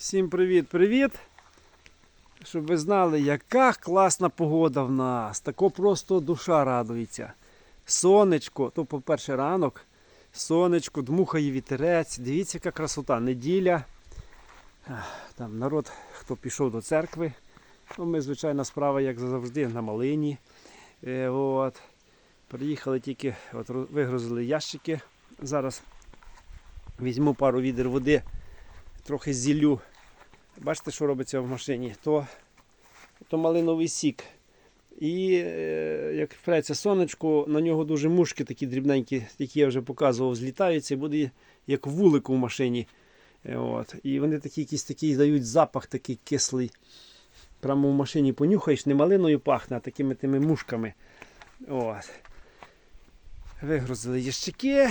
Всім привіт-привіт! Щоб ви знали, яка класна погода в нас. Тако просто душа радується. Сонечко, то, по-перше, ранок, сонечко, дмухає вітерець. Дивіться, яка красота. Неділя. Там народ, хто пішов до церкви. Ну, ми, звичайна справа, як завжди, на малині. Е, от. Приїхали тільки, от, вигрузили ящики. Зараз візьму пару відер води, трохи зіллю. Бачите, що робиться в машині? То, то малиновий сік. І е, як впреться сонечко, на нього дуже мушки такі дрібненькі, які я вже показував, злітаються і буде як вулик у машині. Е, От. І вони такі якісь такі дають запах такий кислий. Прямо в машині понюхаєш, не малиною пахне, а такими тими мушками. От. Вигрузили ящики.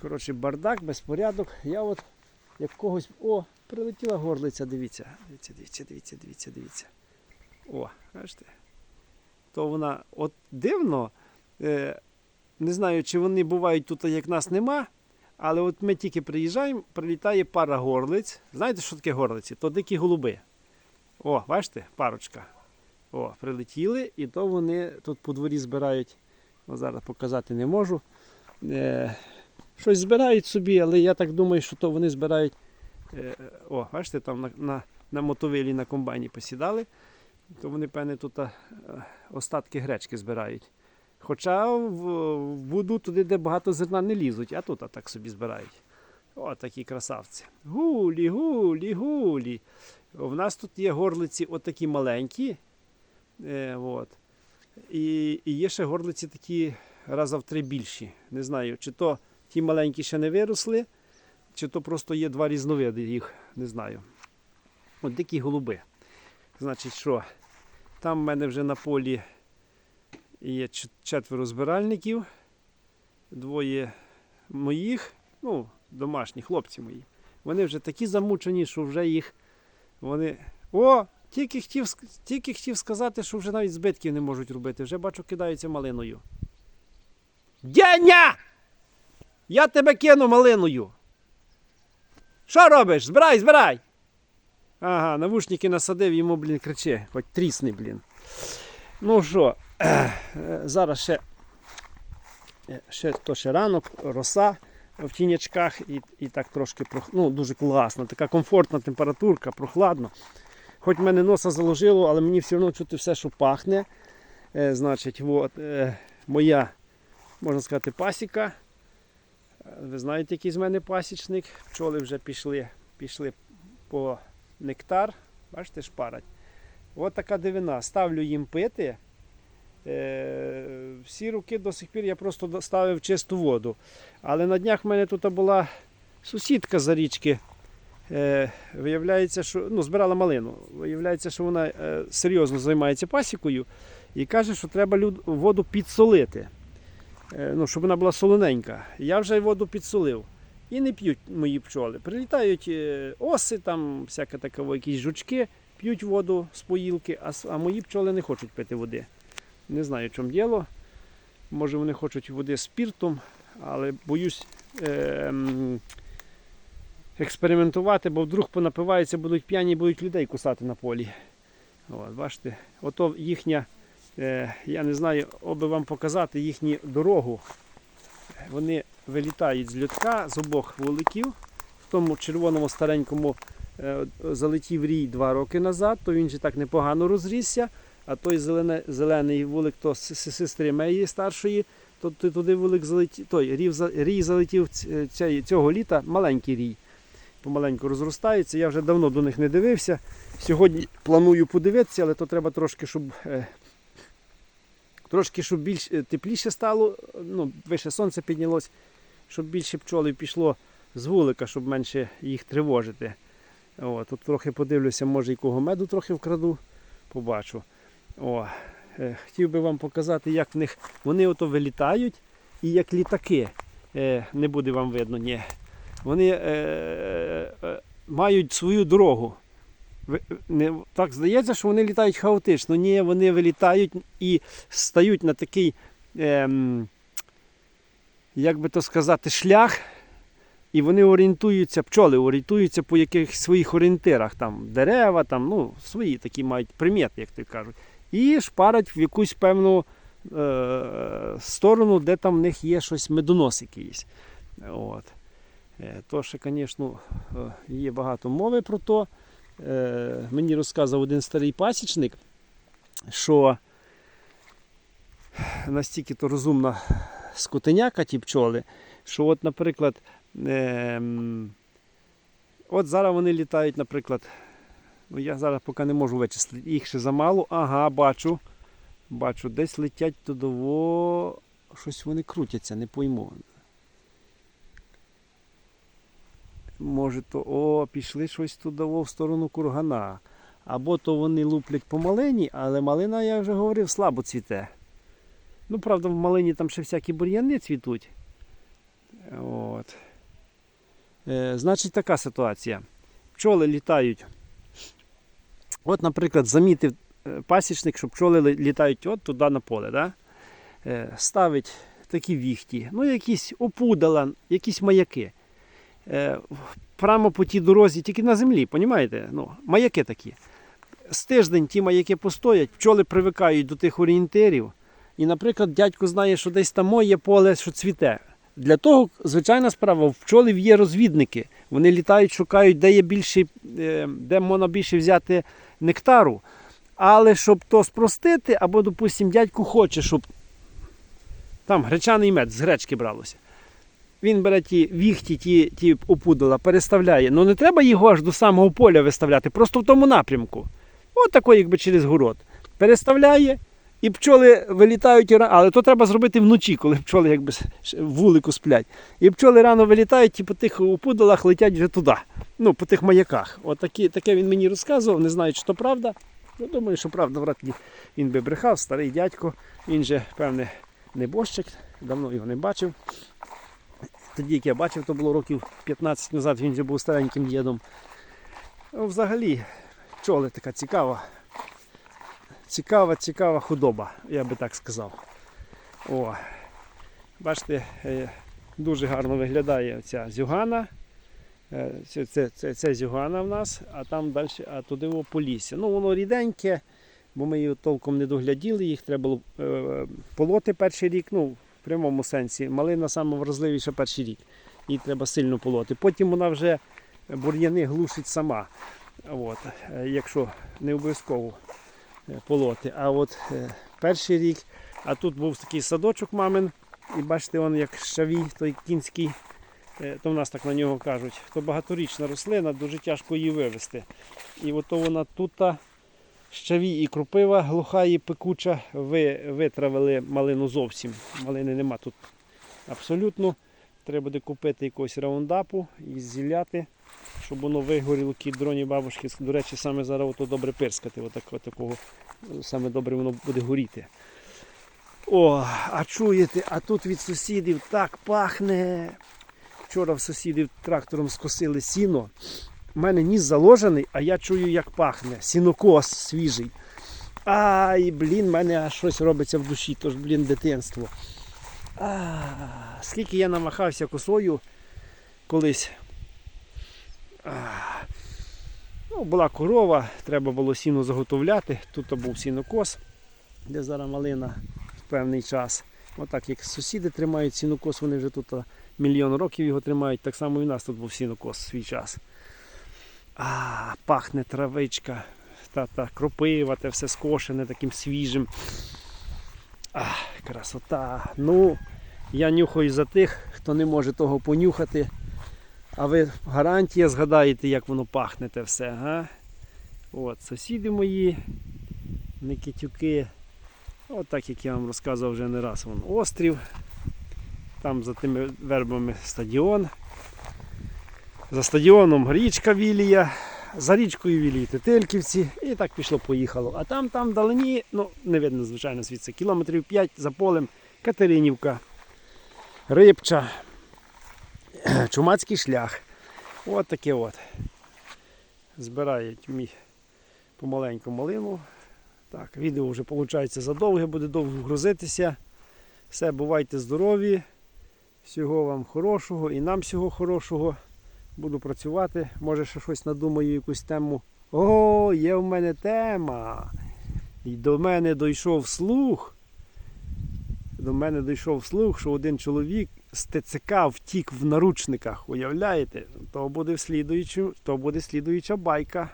Коротше, бардак, безпорядок. Я от як когось. О, прилетіла горлиця, дивіться. Дивіться, дивіться, дивіться, дивіться, дивіться. О, бачите? То вона от дивно. Е, не знаю, чи вони бувають тут, як нас нема. Але от ми тільки приїжджаємо, прилітає пара горлиць. Знаєте, що таке горлиці? То дикі голуби. О, бачите, парочка. О, прилетіли, і то вони тут по дворі збирають. О, зараз показати не можу. Е, щось збирають собі, але я так думаю, що то вони збирають. Е, о, бачите, там на, на, на мотовилі на комбайні посідали, то вони, певне, тут е, остатки гречки збирають. Хоча в, в буду туди, де багато зерна не лізуть, а тут так собі збирають. О, такі красавці. Гулі, гулі, гулі. У нас тут є горлиці отакі маленькі. Е, от. І, і є ще горлиці такі раза в три більші. Не знаю, чи то ті маленькі ще не виросли, чи то просто є два різновиди їх, не знаю. От дикі голуби. Значить, що? Там в мене вже на полі є четверо збиральників, двоє моїх, ну, домашні хлопці мої. Вони вже такі замучені, що вже їх. Вони. О! Тільки хотів, тільки хотів сказати, що вже навіть збитків не можуть робити. Вже бачу, кидаються малиною. Деня! Я тебе кину малиною. Що робиш? Збирай, збирай. Ага, навушники насадив, йому, блін, кричи, хоч трісни, блін. Ну що, зараз ще, ще, то ще ранок, роса в тінячках і, і так трошки ну, дуже класно, така комфортна температурка, прохладно. Хоч мене носа заложило, але мені все одно чути все, що пахне. Е, значить, от, е, моя, можна сказати, пасіка. Ви знаєте, який з мене пасічник. Пчоли вже пішли, пішли по нектар. Бачите, шпарать. От така дивина. Ставлю їм пити. Е, всі роки до сих пір я просто ставив чисту воду. Але на днях в мене тут була сусідка за річки. Е, виявляється, що ну, збирала малину. Виявляється, що вона е, серйозно займається пасікою і каже, що треба воду підсолити. Е, ну, щоб вона була солоненька. Я вже воду підсолив. І не п'ють мої пчоли. Прилітають е, оси, там всяке таке, якісь жучки, п'ють воду з поїлки, а, а мої пчоли не хочуть пити води. Не знаю, в чому діло. Може вони хочуть води спіртом, але боюсь е, експериментувати, бо вдруг понапиваються, будуть п'яні, будуть людей кусати на полі. От, бачите, ото їхня, я не знаю, оби вам показати їхню дорогу. Вони вилітають з льотка з обох вуликів. В тому червоному старенькому е, залетів рій два роки назад, то він же так непогано розрісся. А той зелене, зелений вулик, то сестри моєї старшої, то, туди вулик залетів, той за- рій залетів цього літа, маленький рій. Помаленьку розростається. Я вже давно до них не дивився. Сьогодні планую подивитися, але то треба трошки, щоб е, трошки, щоб більш е, тепліше стало, ну, вище сонце піднялось, щоб більше пчоли пішло з вулика, щоб менше їх тривожити. О, тут трохи подивлюся, може якого меду трохи вкраду, побачу. О, е, хотів би вам показати, як в них вони ото вилітають і як літаки. Е, не буде вам видно, ні. Вони е, е, мають свою дорогу. Не, так здається, що вони літають хаотично. Ні, вони вилітають і стають на такий, ем, як би то сказати, шлях, І вони орієнтуються, пчоли орієнтуються по якихось своїх орієнтирах, там дерева, там, ну, свої такі мають примети, як то кажуть. І шпарять в якусь певну е- сторону, де там в них є щось медонос якийсь. От. Е, То ще, звісно, е, є багато мови про то. Е, Мені розказав один старий пасічник, що настільки то розумна скотиняка ті пчоли, що от, наприклад, ем, от зараз вони літають, наприклад, ну я зараз поки не можу вичислити, їх ще замало, ага, бачу. Бачу, десь летять тудово, щось вони крутяться, не пойму. Може, то о, пішли щось тудово в сторону кургана. Або то вони луплять по малині, але малина, я вже говорив, слабо цвіте. Ну, правда, в малині там ще всякі бур'яни цвітуть. От. Е, значить, така ситуація. Пчоли літають. От, наприклад, замітив е, пасічник, що пчоли літають от туди на поле. Да? Е, ставить такі віхті, ну, якісь опудала, якісь маяки. Е, прямо по тій дорозі, тільки на землі, понімаєте? Ну, маяки такі. З тиждень ті маяки постоять, пчоли привикають до тих орієнтирів. І, наприклад, дядько знає, що десь там є поле, що цвіте. Для того, звичайна справа, в пчолів є розвідники. Вони літають, шукають, де є більше, е, де можна більше взяти нектару. Але щоб то спростити, або, допустимо, дядько хоче, щоб там гречаний мед з гречки бралося. Він бере ті віхті, ті, ті опудала, переставляє. Ну не треба його аж до самого поля виставляти, просто в тому напрямку. От такий, якби через город. Переставляє, і пчоли вилітають, але то треба зробити вночі, коли пчоли якби в вулику сплять. І пчоли рано вилітають і по тих опудалах летять вже туди, ну, по тих маяках. От такі, таке він мені розказував, не знаю, чи то правда. Ну, думаю, що правда, вряд ли він би брехав, старий дядько. Він же, певне, небожчик, давно його не бачив. Тоді, як я бачив, то було років 15 назад, він вже був стареньким дідом. Ну, взагалі, пчоли така цікава. Цікава, цікава худоба, я би так сказав. О, бачите, е, дуже гарно виглядає ця зюгана. Е, Це, це, це, це зюгана в нас, а там далі, а туди о, полісся. Ну, воно ріденьке, бо ми її толком не догляділи, їх треба було е, полоти перший рік, ну, в прямому сенсі. Малина саме вразливіша перший рік. Її треба сильно полоти. Потім вона вже бур'яни глушить сама. От, е, якщо не обов'язково е, полоти. А от е, перший рік, а тут був такий садочок мамин, і бачите, він як щавій, той кінський, то в нас так на нього кажуть, то багаторічна рослина, дуже тяжко її вивезти. І от вона тут щавій і крупива, глуха і пекуча, ви, витравили малину зовсім. Малини нема тут абсолютно. Треба буде купити якогось раундапу і зіляти, щоб воно вигоріло кідроні бабушки. До речі, саме зараз ото добре пирскати. Отак, отакого, саме добре воно буде горіти. О, а чуєте, а тут від сусідів так пахне. Вчора в сусідів трактором скосили сіно. У мене ніс заложений, а я чую, як пахне. Сінокос свіжий. Ай, блін, в мене щось робиться в душі, тож, блін, дитинство. А, скільки я намахався косою колись. А, ну, була корова, треба було сіно заготовляти. Тут був сінокос, де зараз малина в певний час. Отак, як сусіди тримають сінокос, вони вже тут мільйон років його тримають. Так само і в нас тут був сінокос в свій час. А, пахне травичка, та, та кропива, те все скошене таким свіжим. Ах, красота. Ну, я нюхаю за тих, хто не може того понюхати. А ви гарантія згадаєте, як воно пахне те все, га? От, сусіди мої, Никитюки. От так як я вам розказував вже не раз, вон острів. Там за тими вербами стадіон. За стадіоном річка Вілія, за річкою Вілії Тетельківці. І так пішло-поїхало. А там, там вдалині, ну, не видно, звичайно, звідси, кілометрів 5 за полем Катеринівка, Рибча, Чумацький шлях. От таке от. Збирають мій помаленьку малину. Так, відео вже виходить задовге, буде довго грузитися. Все, бувайте здорові. Всього вам хорошого і нам всього хорошого. Буду працювати. Може, ще щось надумаю, якусь тему. О, є в мене тема. І до мене дійшов слух. До мене дійшов слух, що один чоловік з ТЦК втік в наручниках. Уявляєте? То буде слідуючу, то буде слідуюча байка.